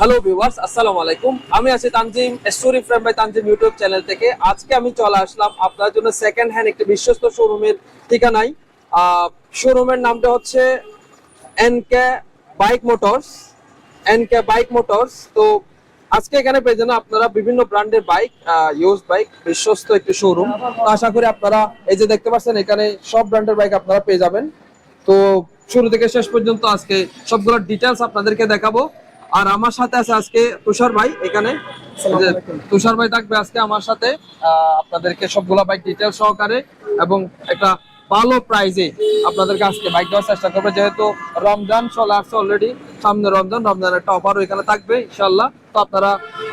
Hello viewers আসসালামু আলাইকুম আমি আছি Tanzim story frame by Tanzim YouTube channel থেকে। আজকে আমি চলে আসলাম আপনার জন্য সেকেন্ড হ্যান্ড একটি বিশ্বস্ত শোরুমের ঠিকানায়। শোরুমের নামটা হচ্ছে NK bike motors NK bike motors তো আজকে এখানে পেয়ে যাবেন আপনারা বিভিন্ন ব্র্যান্ডের বাইক ইউজ বাইক বিশ্বস্ত একটি শোরুম তো আশা করি আপনারা এই যে দেখতে পাচ্ছেন, এখানে সব ব্র্যান্ডের বাইক আপনারা পেয়ে যাবেন। তো শুরু থেকে শেষ পর্যন্ত আজকে সবগুলোর ডিটেলস আপনাদেরকে দেখাবো। আর আমার সাথে আছে আজকে তুষার ভাই এখানে। তুষার ভাই থাকবে আজকে আমার সাথে। আপনাদেরকে সবগুলা বাইক ডিটেল সহকারে এবং একটা ভালো প্রাইজে আপনাদেরকে আজকে বাইক দেওয়ার চেষ্টা করবে। যেহেতু রমজান চলে আসছে অলরেডি সামনে রমজান রমজানের একটা অফারও এখানে থাকবে ইনশাল্লাহ তো আপনারা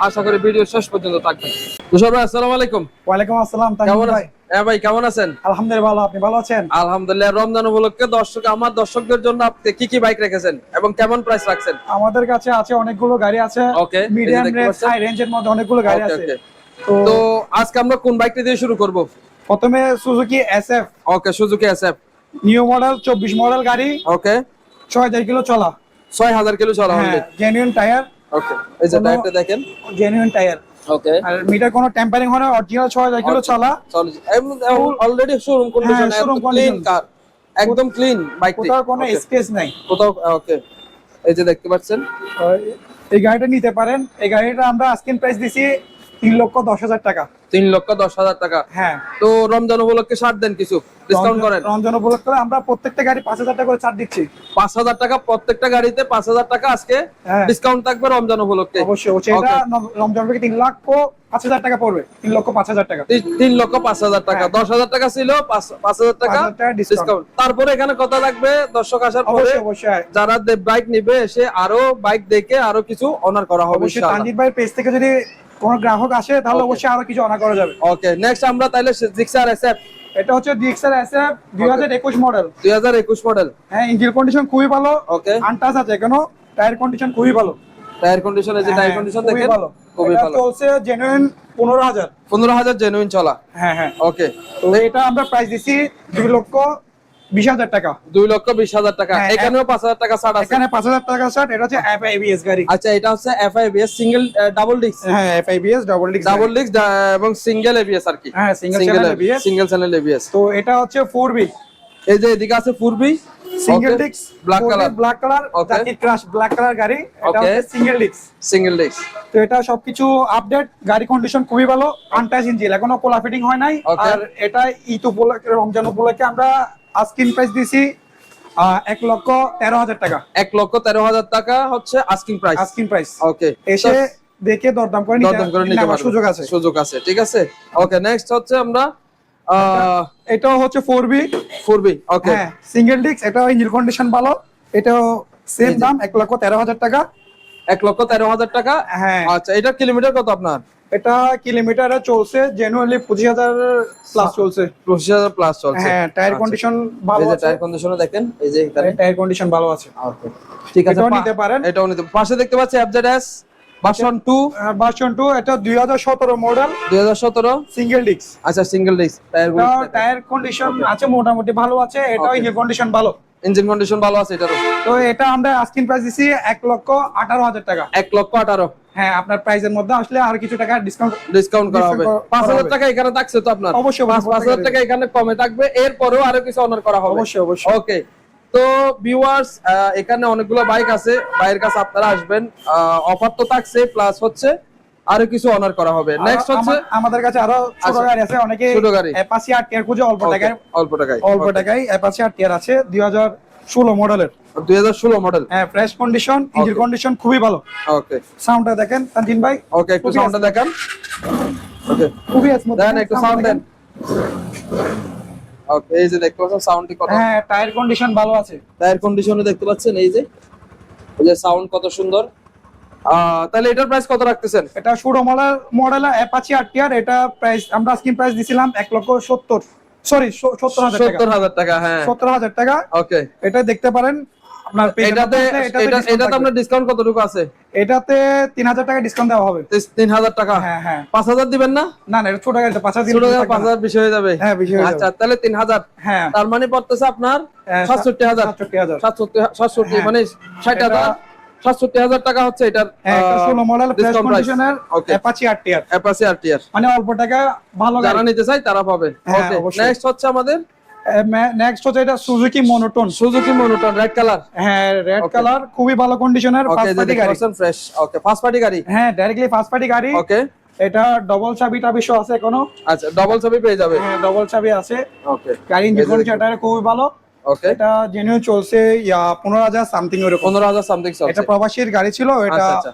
আশা করি ভিডিও শেষ পর্যন্ত থাকবেন। তুষার ভাই আসসালামু আলাইকুম। ওয়ালাইকুম আসসালাম কেমন হ্যাঁ ভাই কেমন আছেন? আলহামদুলিল্লাহ ভালো আপনি ভালো আছেন? আলহামদুলিল্লাহ রমজান উপলক্ষে দর্শক আমার দর্শকদের জন্য আপনি কি কি বাইক রেখেছেন এবং কেমন প্রাইস রাখছেন? আমাদের কাছে আছে অনেকগুলো গাড়ি আছে। Okay, মিডিয়াম রেঞ্জ হাই রেঞ্জের মধ্যে অনেকগুলো গাড়ি আছে। তো আজকে আমরা কোন বাইকটা দিয়ে শুরু করব? প্রথমে Suzuki SF okay Suzuki SF new model 24 model গাড়ি। ওকে 6000 কিলো চলা। ছয় হাজার কিলো চলা হবে জেনুইন টায়ার ওকে এই যে টায়ারটা দেখেন। জেনুইন টায়ার ওকে আর মিটার কোনো টেম্পারিং হয় না অরিজিনাল 6000 কিলো চলা। Already showroom condition clean car একদম ক্লিন বাইকটি কোথাও কোনো স্পেস নাই। কোথাও ওকে এই যে দেখতে পাচ্ছেন। এই গাড়িটা নিতে পারেন। এই গাড়িটা আমরা আস্কিং প্রাইস দিছি তিন লক্ষ দশ হাজার টাকা। তিন লক্ষ দশ হাজার টাকা। হ্যাঁ। তো রমজান উপলক্ষে ছাড় দেন কিছু? ডিসকাউন্ট করেন। রঞ্জন উপলক্ষে আমরা প্রত্যেকটা গাড়ি পাঁচ হাজার টাকা করে ছাড় দিচ্ছি। পাঁচ হাজার টাকা প্রত্যেকটা গাড়িতে পাঁচ হাজার টাকা আজকে হ্যাঁ। ডিসকাউন্ট থাকবে রমজান উপলক্ষে। অবশ্যই এটা রমজান থেকে তিন লক্ষ পাঁচ হাজার টাকা পড়বে। তিন লক্ষ পাঁচ হাজার টাকা। তিন লক্ষ পাঁচ হাজার টাকা। হ্যাঁ। দশ হাজার টাকা ছিল পাঁচ হাজার টাকা 5,000 ডিসকাউন্ট তারপরে এখানে কথা লাগবে দর্শক আসার পরে যারা বাইক নিবে এসে আরও বাইক দেখে আরও কিছু অনার করা হবে তানজিৎ পেজ থেকে যদি কোনো গ্রাহক আসে তাহলে অবশ্যই আরও কিছু অনার করা যাবে। ওকে নেক্সট আমরা তাহলে জিক্সার এসএফ এটা হচ্ছে ডিএক্সআর এসএফ দুই হাজার একুশ মডেল দুই হাজার একুশ মডেল হ্যাঁ ইঞ্জিন কন্ডিশন খুবই ভালো। ওকে আনটাচ আছে কেন টায়ার কন্ডিশন খুবই ভালো। টায়ার কন্ডিশন এই যে টায়ার হ্যাঁ, কন্ডিশন খুবই দেখেন ভালো। খুবই এটা ভালো। চলছে জেনুইন পনেরো হাজার। পনেরো হাজার জেনুইন চলা। হ্যাঁ হ্যাঁ। ওকে তো এটা আমরা প্রাইস দিছি দুই লক্ষ বিশ হাজার টাকা। দুই লক্ষ বিশ হাজার টাকা। হ্যাঁ, এখানেও পাঁচ হাজার টাকা ছাড় আছে। এখানে পাঁচ হাজার টাকা শার্ট এটা হচ্ছে এবিএস গাড়ি। আচ্ছা এটা হচ্ছে এফআইবিএস সিঙ্গেল ডাবল ডিস্ক হ্যাঁ FIBS double disc double disc এবং সিঙ্গেল এবিএস আর কি। হ্যাঁ, সিঙ্গেল চ্যানেল এবিএস তো এটা হচ্ছে এই যে এদিকে আছে পূর্বী single disc black colour black colour Okay. জাকির ক্রাশ ব্ল্যাক কালার গাড়ি এটা হচ্ছে সিঙ্গেল ডিস্ক সিঙ্গেল ডিস্ক তো এটা সবকিছু আপডেট গাড়ি কন্ডিশন খুবই ভালো আনটাচ ইঞ্জিন এখনও কোলা ফিটিং হয় নাই। আর এটা ঈদ উপলক্ষে রমজান উপলক্ষে আমরা আস্কিন প্রাইস দিছি এক লক্ষ তেরো হাজার টাকা। এক লক্ষ তেরো হাজার টাকা হচ্ছে asking price asking price okay এসে দেখে দরদাম করে দরদাম করে নিতে পারবেন সুযোগ আছে। সুযোগ আছে ঠিক আছে? ওকে নেক্সট হচ্ছে আমরা এটাও হচ্ছে ফোর বি পূর্বী ওকে হ্যাঁ সিঙ্গেল ডিস্ক এটা ইঞ্জিন কন্ডিশন ভালো। এটাও সেম দাম এক লক্ষ তেরো হাজার টাকা। এক লক্ষ তেরো হাজার টাকা? হ্যাঁ। আচ্ছা এটা কিলোমিটার কত আপনার? এটা কিলোমিটারে চলছে জেনুয়ালি পঁচিশ হাজার প্লাস চলছে। পঁচিশ হাজার প্লাস চলছে। হ্যাঁ টায়ার আচ্ছা। কন্ডিশন ভালো আছে। টায়ার কন্ডিশনে দেখেন এই যে টায়ার কন্ডিশন ভালো আছে। ঠিক আছে নিতে পারেন। এটাও নিতে পাশে দেখতে পাচ্ছি এফজেডএস ভার্সন 2 ভার্সন টু এটা দুই হাজার সতেরো মডেল 2017 সিঙ্গেল ডিস্ক আচ্ছা single disc tyre tyre condition আছে মোটামুটি ভালো আছে এটাও. ইঞ্জিন কন্ডিশন ভালো। ইঞ্জিন কন্ডিশন ভালো আছে এটারও? তো এটা আমরা আস্কিন প্রাইস দিছি এক লক্ষ আঠারো হাজার টাকা। এক লক্ষ আঠারো। হ্যাঁ আপনার প্রাইসের মধ্যে আসলে আর কিছু টাকা ডিসকাউন্ট ডিসকাউন্ট করা হবে। Discount করা পাঁচ হাজার হবে। টাকা এখানে থাকছে তো আপনার? অবশ্যই, পাঁচ অবশ্যই, পাঁচ হাজার টাকা এখানে কমে থাকবে। এরপরেও আরও কিছু অনার করা হবে। অবশ্যই অবশ্যই। ওকে তো ভিউয়ার্স এখানে অনেকগুলো বাইক আছে। বাইরের কাছে আপনারা আসবেন। অফার তো থাকছে প্লাস হচ্ছে আরও কিছু অনার করা হবে। নেক্সট হচ্ছে আমাদের কাছে আরও ছোট আচ্ছা। গাড়ি আছে অনেকে ছোট গাড়ি। অ্যাপাচি আট টিয়ার খুঁজে অল্প টাকায়। অল্প টাকায় অল্প টাকায় অ্যাপাচি আট টিয়ার আছে দুই হাজার ষোলো মডেলের দুই হাজার ষোলো মডেল হ্যাঁ ফ্রেশ কন্ডিশন ইঞ্জিন কন্ডিশন খুবই ভালো। ওকে সাউন্ডটা দেখেন তানজিন ভাই। ওকে একটু সাউন্ডটা দেখান। ওকে খুবই স্মুথ দেন একটু সাউন্ড দেন ওকে এই যে দেখতে পাচ্ছেন সাউন্ডটি কত? হ্যাঁ টায়ার কন্ডিশন ভালো আছে। টায়ার কন্ডিশনে দেখতে পাচ্ছেন এই যে। এই যে সাউন্ড কত সুন্দর। তাহলে এটার প্রাইস কত রাখতেছেন? এটা ষোলো মডেল অ্যাপাচি টিয়ার এটা প্রাইস আমরা স্ক্রিন প্রাইস দিছিলাম এক লক্ষ সত্তর সরি সত্তর হাজার টাকা। সত্তর হাজার টাকা হ্যাঁ। সত্তর হাজার টাকা। ওকে এটা দেখতে পারেন আপনার এটাতে আছে, এটাতে এটা discount এটাতে থাকবে। আপনার ডিসকাউন্ট কতটুকু আছে? এটাতে তিন হাজার টাকা ডিসকাউন্ট দেওয়া হবে। তিন হাজার টাকা? হ্যাঁ হ্যাঁ। পাঁচ হাজার দিবেন না? না না এটা ছোট বেশি হয়ে যাবে? হ্যাঁ বেশি হয়ে আচ্ছা যাবে। তাহলে হ্যাঁ। তার মানে পড়তেছে আপনার হ্যাঁ, হ্যাঁ। মানে সাতষট্টি হাজার টাকা হচ্ছে এটার হ্যাঁ ষোলো মডেল. অ্যাপাচি আর টিয়ার অ্যাপাসি আর টিয়ার মানে অল্প টাকা ভালো যারা নিতে চাই তারা পাবে। হ্যাঁ। নেক্সট হচ্ছে আমাদের? নেক্সট হচ্ছে এটা Suzuki monotone Suzuki monotone red colour হ্যাঁ রেড কালার খুবই ভালো কন্ডিশনের ফার্স্ট পার্টি গাড়ি। ফ্রেশ ওকে ফার্স্ট পার্টি গাড়ি? হ্যাঁ ডাইরেক্টলি ফার্স্ট পার্টি গাড়ি। ওকে এটা ডবল চাবি টাবি সহ আছে এখনও। আচ্ছা ডবল চাবি পেয়ে যাবে। হ্যাঁ ডবল চাবি আছে। ওকে গাড়ি ইঞ্জিন এটা খুবই ভালো। ওকে এটা জেনুইন চলছে ইয়া পনেরো হাজার সামথিং ওরকম পনেরো হাজার সামথিং এটা প্রবাসীর গাড়ি ছিল এটা আচ্ছা আচ্ছা।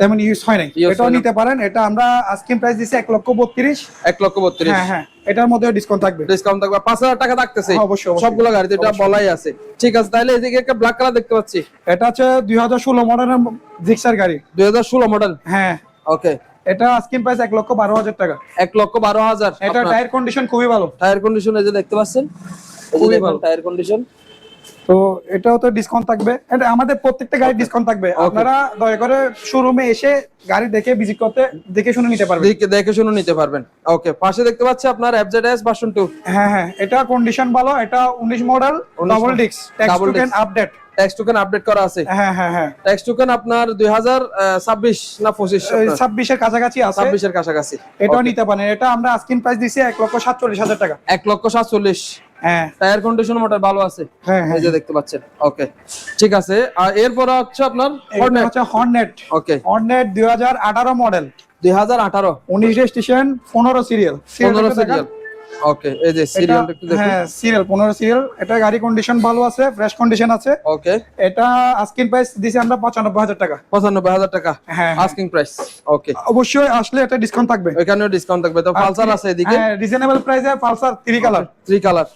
তেমন ইউজ হয় নাই। এটাও নিতে পারেন এটা আমরা আস্কিং প্রাইস দিছি এক লক্ষ বত্রিশ। এক লক্ষ বত্রিশ। হ্যাঁ হ্যাঁ এটার মধ্যে ডিসকাউন্ট থাকবে। ডিসকাউন্ট থাকবে। পাঁচ হাজার টাকা থাকতেছে। হ্যাঁ, অবশ্যই। সবগুলো গাড়িতে এটা বলাই আছে। ঠিক আছে তাহলে এদিকে একটা ব্ল্যাক কালার দেখতে পাচ্ছি। এটা হচ্ছে দুই হাজার ষোলো মডেলের জিক্সার গাড়ি। দুই হাজার ষোলো মডেল হ্যাঁ। ওকে এটা আস্কিং প্রাইস এক লক্ষ বারো হাজার টাকা। এক লক্ষ বারো হাজার। এটা টায়ার কন্ডিশন খুবই ভালো। টায়ার কন্ডিশন এই যে দেখতে পাচ্ছেন। খুবই ভালো। টায়ার কন্ডিশন তো এটাও তো ডিসকাউন্ট থাকবে। এটা আমাদের প্রত্যেকটা গাড়ি ডিসকাউন্ট থাকবে। আপনারা দয়া করে শোরুমে এসে গাড়ি দেখে ভিজিট করতে দেখে শুনে নিতে পারবেন। দেখে দেখে শুনে নিতে পারবেন। ওকে পাশে দেখতে পাচ্ছি আপনার ভার্সন 2 হ্যাঁ হ্যাঁ এটা কন্ডিশন ভালো এটা উনিশ মডেল ডাবল ডিক্স token update tax token update করা আছে। হ্যাঁ হ্যাঁ হ্যাঁ। ট্যাক্স টোকেন আপনার 2026 না 25 ছাব্বিশের কাছাকাছি আছে। 26 এর কাছাকাছি। এটাও নিতে পারেন। এটা আমরা আস্কিন প্রাইস দিছি এক লক্ষ সাতচল্লিশ হাজার টাকা। 1 লক্ষ 47 হ্যাঁ। টায়ার কন্ডিশন মোটর ভালো আছে? হ্যাঁ হ্যাঁ। এই যে দেখতে পাচ্ছেন। ওকে ঠিক আছে। আর এরপর হচ্ছে আপনার হর্নেট হচ্ছে হর্নেট ওকে হর্নেট দুই হাজার আঠারো মডেল 2018 উনিশ রেজিস্ট্রেশন পনেরো সিরিয়াল 15 সিরিয়াল ওকে এই যে সিরিয়ালটা একটু দেখুন। হ্যাঁ সিরিয়াল পনেরো সিরিয়াল এটা গাড়ি কন্ডিশন ভালো আছে ফ্রেশ কন্ডিশন আছে। ওকে এটা আস্কিন প্রাইস দিছি আমরা পঁচানব্বই হাজার টাকা। 95000 টাকা। হ্যাঁ। আস্কিং প্রাইস ওকে অবশ্যই আসলে এটা ডিসকাউন্ট থাকবে। এখানেও ডিসকাউন্ট থাকবে। তো পালসার আছে এদিকে? হ্যাঁ রিজনেবল প্রাইসে Pulsar three colour three colour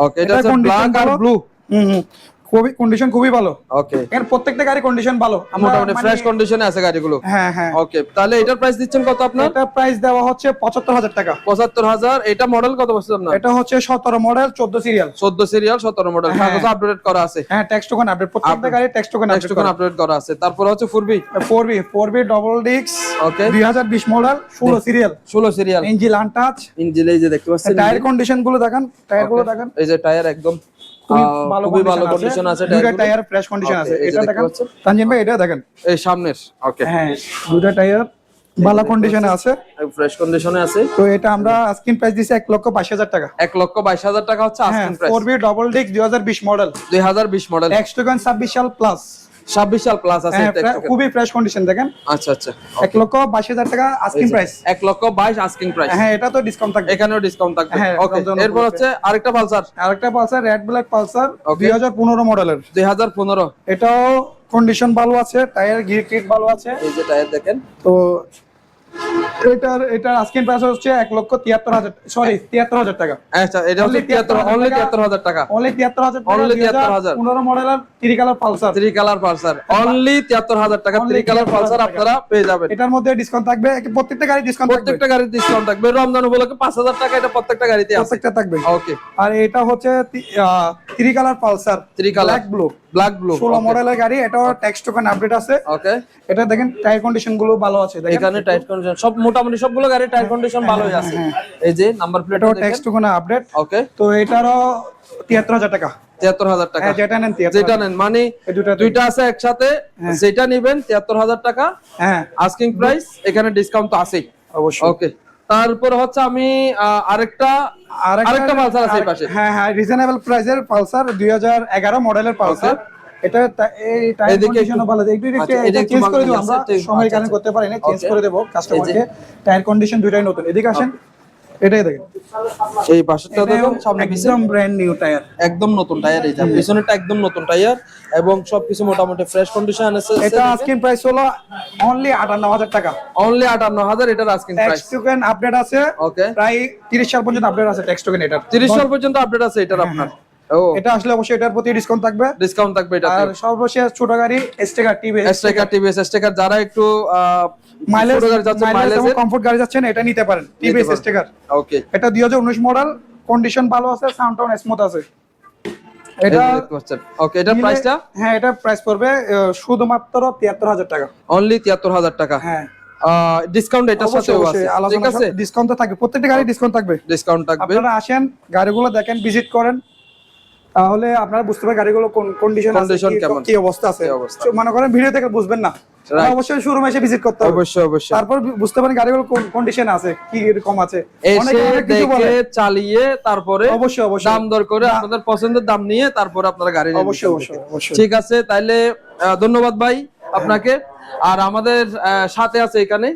okay এটা হচ্ছে ব্ল্যাক আর ব্লু হুম। খুবই কন্ডিশন খুবই ভালো। ওকে এর প্রত্যেকটা গাড়ি কন্ডিশন ভালো। মোটামুটি মানে- ফ্রেশ কন্ডিশনে আছে গাড়িগুলো। হ্যাঁ হ্যাঁ। ওকে তাহলে এটার প্রাইস দিচ্ছেন কত আপনার? এটা প্রাইস দেওয়া হচ্ছে পঁচাত্তর হাজার টাকা। পঁচাত্তর হাজার এটা মডেল কত বছর আপনার? এটা হচ্ছে সতেরো মডেল চোদ্দ সিরিয়াল চোদ্দ সিরিয়াল সতেরো মডেল হ্যাঁ। কাগজ আপডেট করা আছে। হ্যাঁ ট্যাক্স টোকেন আপডেট প্রত্যেকটা গাড়ি tax token next token update করা। আছে। তারপর হচ্ছে ফুরবি four B four B double ডিক্স ওকে দুই হাজার বিশ মডেল ষোলো সিরিয়াল ষোলো সিরিয়াল ইঞ্জিন আনটাচ ইঞ্জিন এই যে দেখতে পাচ্ছেন টায়ার কন্ডিশনগুলো দেখেন টায়ারগুলো দেখেন। এই যে টায়ার একদম খুবই ভালো কন্ডিশন কন্ডিশন আছে। দুইটা টায়ার ফ্রেশ কন্ডিশন আছে। এটা দেখেন তানজিম ভাই এটা দেখেন। এই সামনের ওকে হ্যাঁ দুইটা টায়ার ভালো কন্ডিশনে আছে। ফ্রেশ কন্ডিশনে আছে। তো এটা আমরা স্ক্রিন প্রাইস দিছি এক লক্ষ বাইশ হাজার টাকা। এক লক্ষ বাইশ হাজার টাকা হচ্ছে asking price four B double ডিক্স দুই হাজার বিশ মডেল দুই হাজার বিশ মডেল এক্সট্রাগন 26 সাল প্লাস ছাব্বিশ সাল প্লাস আছে হ্যাঁ খুবই ফ্রেশ কন্ডিশন দেখেন। আচ্ছা আচ্ছা এক লক্ষ বাইশ হাজার টাকা আস্কিং প্রাইস এক লক্ষ বাইশ আস্কিং প্রাইস হ্যাঁ এটা তো ডিসকাউন্ট থাকবে। এখানেও ডিসকাউন্ট থাকবে। হ্যাঁ, ওকে এরপর হচ্ছে আরেকটা পালসার আরেকটা Pulsar red black Pulsar Okay. দুই হাজার পনেরো মডেলের দুই হাজার পনেরো। এটাও কন্ডিশন ভালো আছে টায়ার গিয়ার কিট ভালো আছে। এই যে টায়ার দেখেন। তো এটার এটার আস্কিং প্রাইস হচ্ছে এক লক্ষ তিয়াত্তর হাজার সরি তিয়াত্তর হাজার টাকা। আচ্ছা এটা হচ্ছে তিয়াত্তর অনলি তিয়াত্তর হাজার টাকা। অনলি তিয়াত্তর হাজার টাকা Only 73,000 পনেরো মডেলের three colour Pulsar three colour Pulsar only তিয়াত্তর হাজার টাকা থ্রি কালার পালসার আপনারা পেয়ে যাবেন। এটার মধ্যে ডিসকাউন্ট থাকবে প্রত্যেকটা গাড়ি ডিসকাউন্ট প্রত্যেকটা গাড়ির ডিসকাউন্ট থাকবে। রমজান উপলক্ষে পাঁচ হাজার টাকা এটা প্রত্যেকটা গাড়িতে আছে। প্রত্যেকটা থাকবে। ওকে আর এটা হচ্ছে three colour Pulsar Three colour। Black blue black blue ষোলো মডেলের গাড়ি এটাও ট্যাক্স টোকেন আপডেট আছে। ওকে এটা দেখেন টায়ার কন্ডিশনগুলো ভালো আছে দেখেন। এখানে টায়ার কন্ডিশন সব মোটামুটি সবগুলো গাড়ির টায়ার কন্ডিশন ভালোই আছে। এই যে নাম্বার প্লেট এটাও ট্যাক্স টোকেন আপডেট ওকে তো এটারও তিয়াত্তর হাজার টাকা। তিয়াত্তর হাজার টাকা। হ্যাঁ যেটা নেন যেটা নেন মানে দুইটা আছে একসাথে যেটা নিবেন তিয়াত্তর হাজার টাকা। হ্যাঁ। আস্কিং প্রাইস এখানে ডিসকাউন্ট তো আছেই। অবশ্যই। ওকে তারপর হচ্ছে আমি আরেকটা আরেকটা পালসার আছে পাশে। হ্যাঁ হ্যাঁ রিজনেবল প্রাইসের পালসার দুই হাজার এগারো মডেলের পালসার। এটা এই টাইম কন্ডিশনও ভালো একটু একটু আচ্ছা, এটা চেঞ্জ করে দেবো আমরা। সময় কারণে আচ্ছা। করতে পারি না চেঞ্জ করে দেবো কাস্টমারকে টায়ার কন্ডিশন দুইটাই নতুন। এদিকে আসেন। এটাই দেখেন। এই দেখুন সামনে একদম ব্র্যান্ড নিউ টায়ার একদম নতুন টায়ার এই পিছনেরটা একদম নতুন টায়ার এবং সবকিছু মোটামুটি ফ্রেশ কন্ডিশন আছে। এটা আস্কিং প্রাইস হলো অনলি আটান্ন হাজার টাকা। অনলি আটান্ন হাজার এটার আস্কিং প্রাইস টোকেন আপডেট আছে। ওকে প্রায় তিরিশ সাল পর্যন্ত আপডেট আছে ট্যাক্স টোকেন এটার। তিরিশ সাল পর্যন্ত আপডেট আছে এটার আপনার। ও এটা আসলে অবশ্যই এটার প্রতি ডিসকাউন্ট থাকবে। ডিসকাউন্ট থাকবে এটা আর সর্বশেষ ছোট গাড়ি এস্টেকার টিভি স্ট্রাইকার টিভিএস স্ট্রাইকার যারা একটু মাইলেজ গাড়ি যাচ্ছে মাইলেজ কমফোর্ট গাড়ি যাচ্ছেন এটা নিতে পারেন। টিভিএস পারেন। স্টেকার ওকে এটা দুই হাজার উনিশ মডেল কন্ডিশন ভালো আছে সাউন্ড টাউন স্মুথ আছে। এটা এটা ওকে এটার প্রাইসটা হ্যাঁ এটা প্রাইস পড়বে শুধুমাত্র তিয়াত্তর হাজার টাকা। অনলি তিয়াত্তর হাজার টাকা? হ্যাঁ। ডিসকাউন্ট এটার অবশ্যই আছে। ঠিক আলোচনা আছে? ডিসকাউন্ট থাকবে। প্রত্যেকটা গাড়ি ডিসকাউন্ট থাকবে। ডিসকাউন্ট থাকবে। আপনারা আসেন গাড়িগুলো দেখেন ভিজিট করেন। তাহলে আপনারা বুঝতে পারবেন গাড়িগুলো কোন কন্ডিশন Condition কেমন? কি অবস্থা আছে। মনে করেন ভিডিও থেকে বুঝবেন না। অবশ্যই শোরুমে এসে ভিজিট করতে হবে। অবশ্যই অবশ্যই। তারপর বুঝতে পারেন গাড়িগুলো কোন কন্ডিশন আছে কি রকম আছে। অনেকে অনেক কিছু বলে। চালিয়ে তারপরে অবশ্যই অবশ্যই। দাম দর করে আপনাদের পছন্দের দাম নিয়ে তারপর আপনারা গাড়ি নিয়ে অবশ্যই অবশ্যই অবশ্যই। ঠিক আছে আহ, ধন্যবাদ ভাই আপনাকে। আর আমাদের সাথে আছে এখানে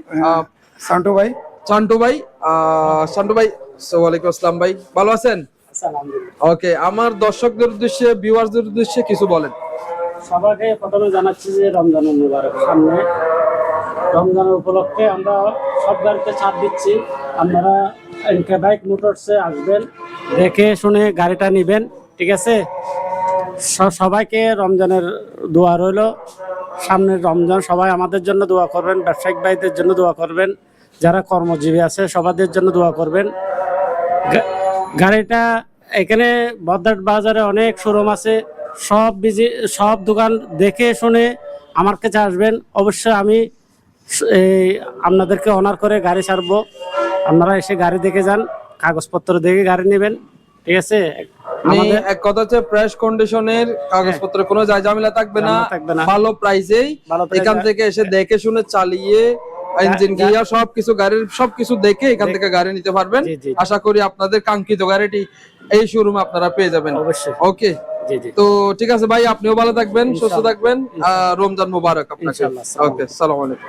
সান্টু ভাই। চান্টু ভাই আহ, চান্টু ভাই ওয়ালাইকুম আসসালাম ভাই। ভালো আছেন? ওকে আমার দর্শকদের উদ্দেশ্যে ভিউয়ারদের উদ্দেশ্যে কিছু বলেন। সবাইকে প্রথমে জানাচ্ছি যে রমজান মুবারক। সামনে রমজানের উপলক্ষে আমরা সব গাড়িতে ছাড় দিচ্ছি। আপনারা এনকে বাইক মোটরসে আসবেন দেখে শুনে গাড়িটা নেবেন ঠিক আছে? সবাইকে রমজানের দোয়া রইল। সামনের রমজান সবাই আমাদের জন্য দোয়া করবেন ব্যবসায়িক ভাইদের জন্য দোয়া করবেন যারা কর্মজীবী আছে সবাদের জন্য দোয়া করবেন। গাড়িটা এখানে বদ্দাট বাজারে অনেক শোরুম আছে। সব বিজি সব দোকান দেখে শুনে আমার কাছে আসবেন। অবশ্যই আমি এই আপনাদেরকে অনার করে গাড়ি ছাড়বো। আপনারা এসে গাড়ি দেখে যান কাগজপত্র দেখে গাড়ি নেবেন। ঠিক আছে? আমাদের এক কথা হচ্ছে ফ্রেশ কন্ডিশনের কাগজপত্র কোনো ঝামেলা থাকবে না। থাকবে না। ভালো প্রাইসেই ভালো এখান থেকে এসে দেখে শুনে চালিয়ে ইঞ্জিন গিয়ার সবকিছু গাড়ির সবকিছু দেখে এখান থেকে গাড়ি নিতে পারবেন। আশা করি আপনাদের কাঙ্ক্ষিত গাড়িটি এই শোরুমে আপনারা পেয়ে যাবেন। অবশ্যই। ওকে তো ঠিক আছে ভাই আপনিও ভালো থাকবেন সুস্থ থাকবেন। রমজান মুবারক আপনাকে। ওকে সালাম আলাইকুম।